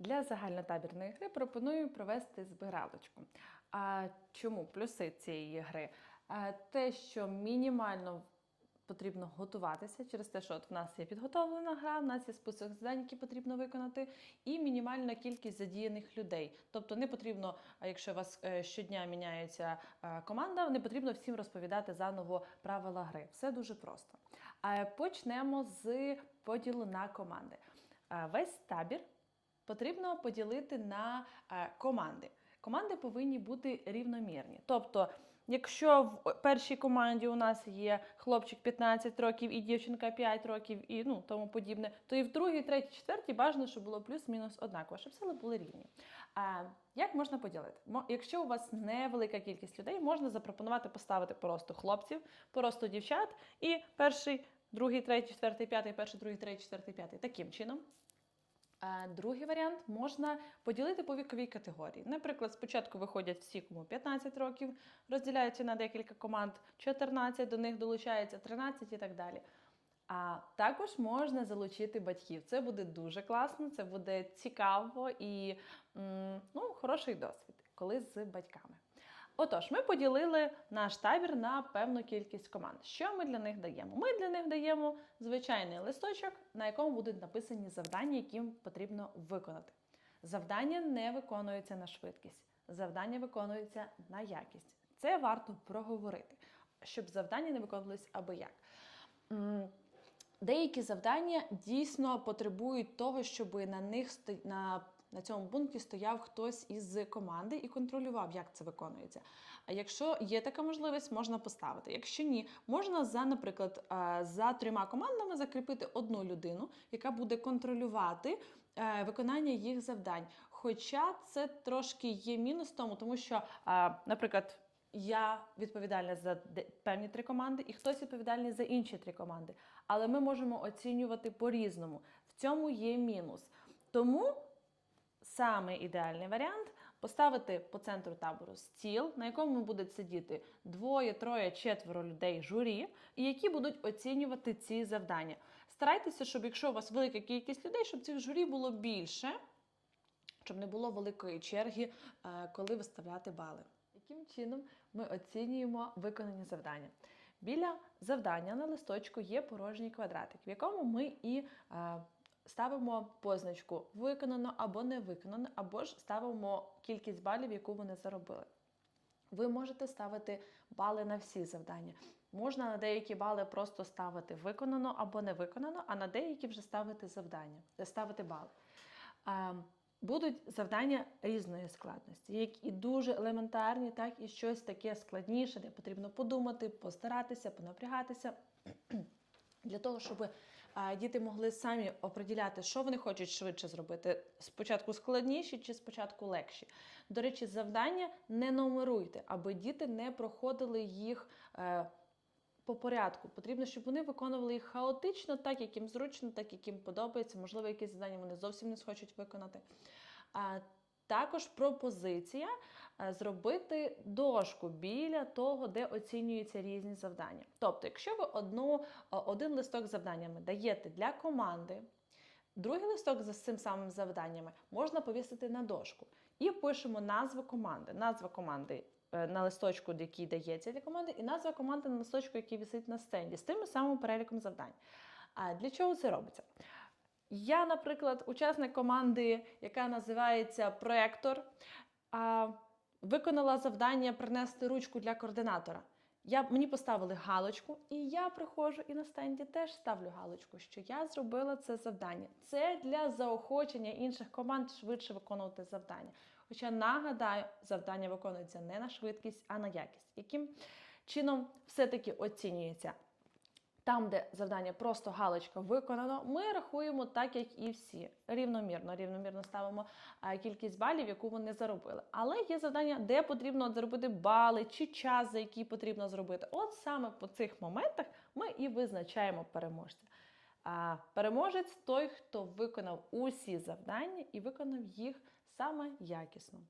Для загальнотабірної гри пропоную провести збиралочку. А чому плюси цієї гри? Те, що мінімально потрібно готуватися через те, що от в нас є підготовлена гра, в нас є список завдань, які потрібно виконати, і мінімальна кількість задіяних людей. Тобто не потрібно, якщо у вас е, щодня міняється е, команда, не потрібно всім розповідати заново правила гри. Все дуже просто. Почнемо з поділу на команди. Весь табір потрібно поділити на е, команди. Команди повинні бути рівномірні. Тобто, якщо в першій команді у нас є хлопчик 15 років і дівчинка 5 років і ну тому подібне, то і в другій, третій, четвертій бажано, щоб було плюс-мінус однаково, щоб сили були рівні. А як можна поділити? Якщо у вас невелика кількість людей, можна запропонувати поставити просто хлопців, просто дівчат і перший, другий, третій, четвертий, п'ятий, перший, другий, третій, четвертий, п'ятий. Таким чином. Другий варіант можна поділити по віковій категорії. Наприклад, спочатку виходять всі, кому 15 років, розділяються на декілька команд, 14, до них долучається 13 і так далі. А також можна залучити батьків. Це буде дуже класно, це буде цікаво і ну, хороший досвід, коли з батьками. Отож, ми поділили наш табір на певну кількість команд. Що ми для них даємо? Ми для них даємо звичайний листочок, на якому будуть написані завдання, які потрібно виконати. Завдання не виконуються на швидкість, завдання виконуються на якість. Це варто проговорити, щоб завдання не виконувалися аби як. Деякі завдання дійсно потребують того, щоб на них на, на цьому пункті стояв хтось із команди і контролював, як це виконується. А якщо є така можливість, можна поставити. Якщо ні, можна за, наприклад, е, за трьома командами закріпити одну людину, яка буде контролювати е, виконання їх завдань. Хоча це трошки є мінус тому, тому що, е, наприклад, я відповідальна за певні три команди, і хтось відповідальний за інші три команди. Але ми можемо оцінювати по-різному. В цьому є мінус. Тому саме ідеальний варіант поставити по центру табору стіл, на якому будуть сидіти двоє, троє, четверо людей журі, і які будуть оцінювати ці завдання. Старайтеся, щоб якщо у вас велика кількість людей, щоб цих журі було більше, щоб не було великої черги, е, коли виставляти бали. Яким чином ми оцінюємо виконані завдання? Біля завдання на листочку є порожній квадратик, в якому ми і е, ставимо позначку виконано або не виконано, або ж ставимо кількість балів, яку вони заробили. Ви можете ставити бали на всі завдання. Можна на деякі бали просто ставити виконано або не виконано, а на деякі вже ставити завдання, ставити бали. Будуть завдання різної складності, як і дуже елементарні, так і щось таке складніше, де потрібно подумати, постаратися, понапрягатися. Для того, щоб діти могли самі оприділяти, що вони хочуть швидше зробити. Спочатку складніші чи спочатку легші. До речі, завдання не нумеруйте, аби діти не проходили їх. Е, по порядку. Потрібно, щоб вони виконували їх хаотично, так як їм зручно, так як їм подобається. Можливо, якісь завдання вони зовсім не схочуть виконати. Також пропозиція е, зробити дошку біля того, де оцінюються різні завдання. Тобто, якщо ви одну, один листок з завданнями даєте для команди, другий листок з цим самим завданнями можна повісити на дошку. І пишемо назву команди. Назва команди е, на листочку, який дається для команди, і назва команди на листочку, який висить на стенді, з тим самим переліком завдань. А для чого це робиться? Я, наприклад, учасник команди, яка називається Проектор, виконала завдання принести ручку для координатора. Я, мені поставили галочку, і я приходжу і на стенді теж ставлю галочку, що я зробила це завдання. Це для заохочення інших команд швидше виконувати завдання. Хоча нагадаю, завдання виконується не на швидкість, а на якість. Яким чином все-таки оцінюється? Там, де завдання просто галочка виконано, ми рахуємо так, як і всі. Рівномірно, рівномірно ставимо кількість балів, яку вони заробили. Але є завдання, де потрібно от заробити бали чи час, за який потрібно зробити. От саме по цих моментах ми і визначаємо переможця. А переможець той, хто виконав усі завдання і виконав їх саме якісно.